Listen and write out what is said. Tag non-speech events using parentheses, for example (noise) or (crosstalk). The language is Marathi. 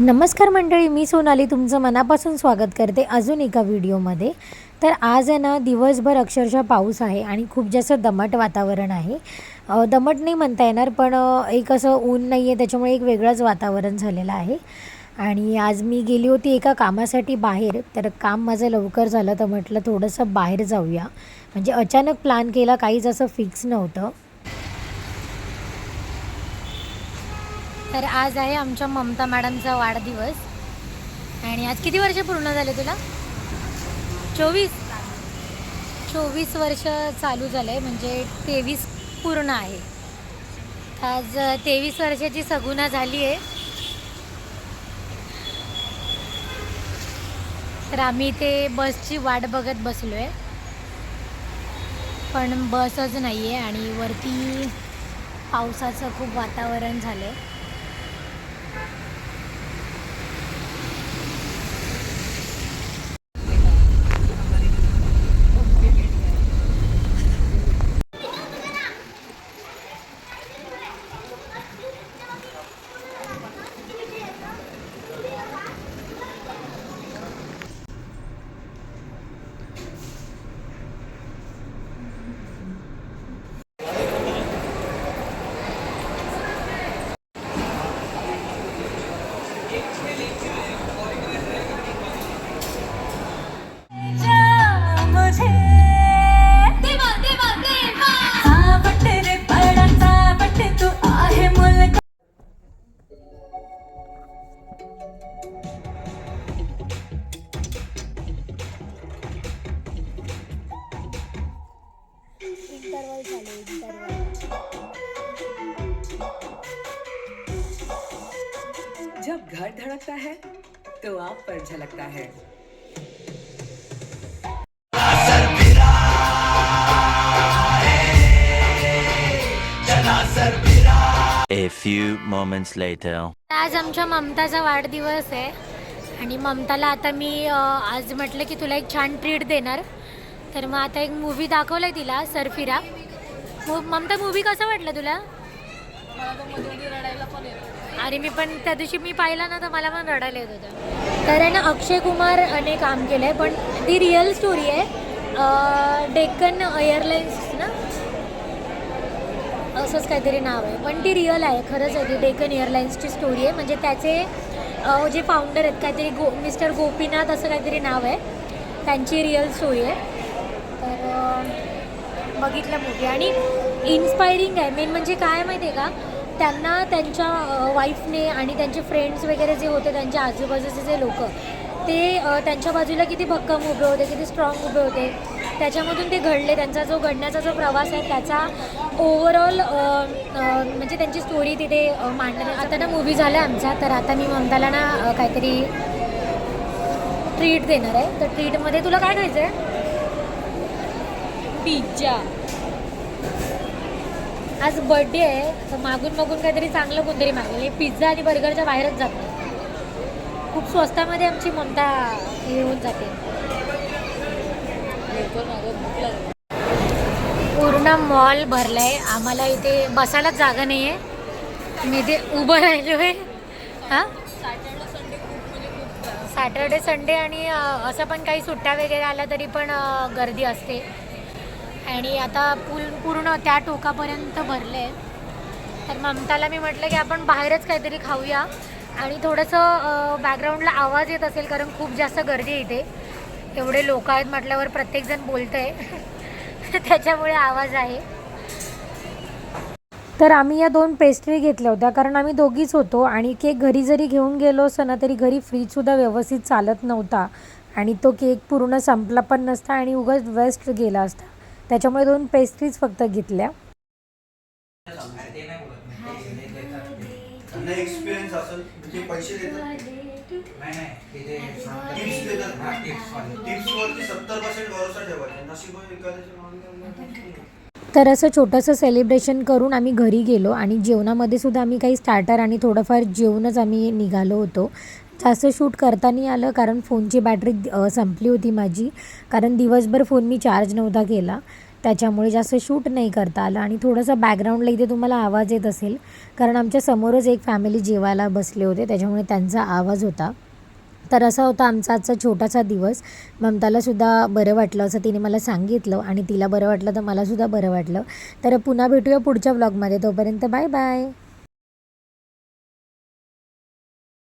नमस्कार मंडळी मी सोनाली तुमचं मनापासून स्वागत करते अजून एका व्हिडिओमध्ये. तर आज आहे ना दिवसभर अक्षरशः पाऊस आहे आणि खूप जास्त दमट वातावरण आहे. दमट नाही म्हणता येणार पण एक असं ऊन नाही आहे त्याच्यामुळे एक वेगळंच वातावरण झालेलं आहे. आणि आज मी गेली होती एका कामासाठी बाहेर तर काम माझं लवकर झालं तर म्हटलं थोडंसं बाहेर जाऊया. म्हणजे अचानक प्लॅन केला काहीच असं फिक्स नव्हतं. तर आज आहे आमच्या ममता मॅडमचा वाढदिवस. आणि आज किती वर्ष पूर्ण झाले तुला? चोवीस? चोवीस वर्ष चालू झालं आहे म्हणजे तेवीस पूर्ण आहे. आज तेवीस वर्षाची सगुना झाली आहे. तर आम्ही ते बसची वाट बघत बसलो आहे पण बसच नाही आहे आणि वरती पावसाचं खूप वातावरण झालं आहे जब घर धड़कता है तो आप पर झलकता है। A few moments later. आज आमच्या ममताचा वाढदिवस आहे. आणि ममताला आता मी अ, आज म्हटलं की तुला एक छान ट्रीट देणार. तर मग आता एक मूवी दाखवलाय तिला सरफिरा मु- ममता मूवी कसं वाटलं तुला? आणि मी पण त्या दिवशी मी पाहिला ना तर मला पण रडायला येत होतं. तर आहे ना अक्षय कुमारने काम केलं आहे पण ती रिअल स्टोरी आहे. डेक्कन एअरलाईन्स ना? असंच काहीतरी नाव आहे. पण ती रिअल आहे खरंच आहे. ती डेकन एअरलाईन्सची स्टोरी आहे. म्हणजे त्याचे जे फाउंडर आहेत काहीतरी गो मिस्टर गोपीनाथ असं काहीतरी नाव आहे. त्यांची रिअल स्टोरी आहे. तर बघितलं मूवी आणि इन्स्पायरिंग आहे. मेन म्हणजे काय माहिती आहे का? त्यांना त्यांच्या वाईफने आणि त्यांचे फ्रेंड्स वगैरे जे होते त्यांच्या आजूबाजूचे जे लोक ते त्यांच्या बाजूला किती भक्कम उभे होते किती स्ट्रॉंग उभे होते. त्याच्यामधून ते घडले. त्यांचा जो घडण्याचा जो प्रवास आहे त्याचा ओव्हरऑल म्हणजे त्यांची स्टोरी तिथे अ, मांडण्यात आता ना मूवी झाला आमचा तर आता मी ममताला ना काहीतरी ट्रीट देणार आहे. तर ट्रीटमध्ये तुला काय खायचं आहे पिझ्झा. आज बर्थडे आहे तर मागून मागून काहीतरी चांगलं कोणतरी मागेल. पिझ्झा आणि बर्गरच्या बाहेरच जात. खूप स्वस्तामध्ये आमची ममता हे होऊन जाते. पूर्ण मॉल भरलाय. आम्हाला इथे बसायलाच जागा नाही आहे मी इथे उभं राहिलो आहे हां सॅटर्डे संडे आणि असं पण काही सुट्ट्या वगैरे आल्या तरी पण गर्दी असते. आणि आता पूल पूर्ण त्या टोकापर्यंत भरले तर ममताला मी म्हटलं की आपण बाहेरच काहीतरी खाऊया. आणि थोडंसं बॅकग्राऊंडला आवाज येत असेल कारण खूप जास्त गर्दी आहे इथे. एवढे लोक आहेत म्हटल्यावर प्रत्येकजण बोलतं आहे (laughs) त्याच्यामुळे आवाज आहे. तर आम्ही या दोन पेस्ट्री घेतल्या होत्या कारण आम्ही दोघीच होतो आणि केक घरी जरी घेऊन गेलो असं ना तरी घरी फ्रीजसुद्धा व्यवस्थित चालत नव्हता. आणि तो केक पूर्ण संपला पण नसता आणि उगाच वेस्ट गेला असता. त्याच्यामुळे दोन पेस्ट्रीज फक्त घेतल्या. म्हणजे तर असं छोटंसं सेलिब्रेशन करून आम्ही घरी गेलो आणि जेवणामध्ये सुद्धा आम्ही काही स्टार्टर आणि थोडंफार जेवणच आम्ही निघालो होतो. जास्त शूट करता नाही आलं कारण फोनची बॅटरी संपली होती माझी. कारण दिवसभर फोन मी चार्ज नव्हता केला. त्याच्यामुळे जास्त शूट नाही करता आलं. आणि थोडंसं बॅकग्राऊंडला इथे तुम्हाला आवाज येत असेल. कारण आमच्या समोरच एक फॅमिली जेवायला बसले होते. त्याच्यामुळे त्यांचा आवाज होता. तर असा होता आमचा आजचा छोटासा दिवस. ममतालासुद्धा बरं वाटलं असं तिने मला सांगितलं. आणि तिला बरं वाटलं तर मलासुद्धा बरं वाटलं. तर पुन्हा भेटूया पुढच्या ब्लॉगमध्ये तोपर्यंत बाय बाय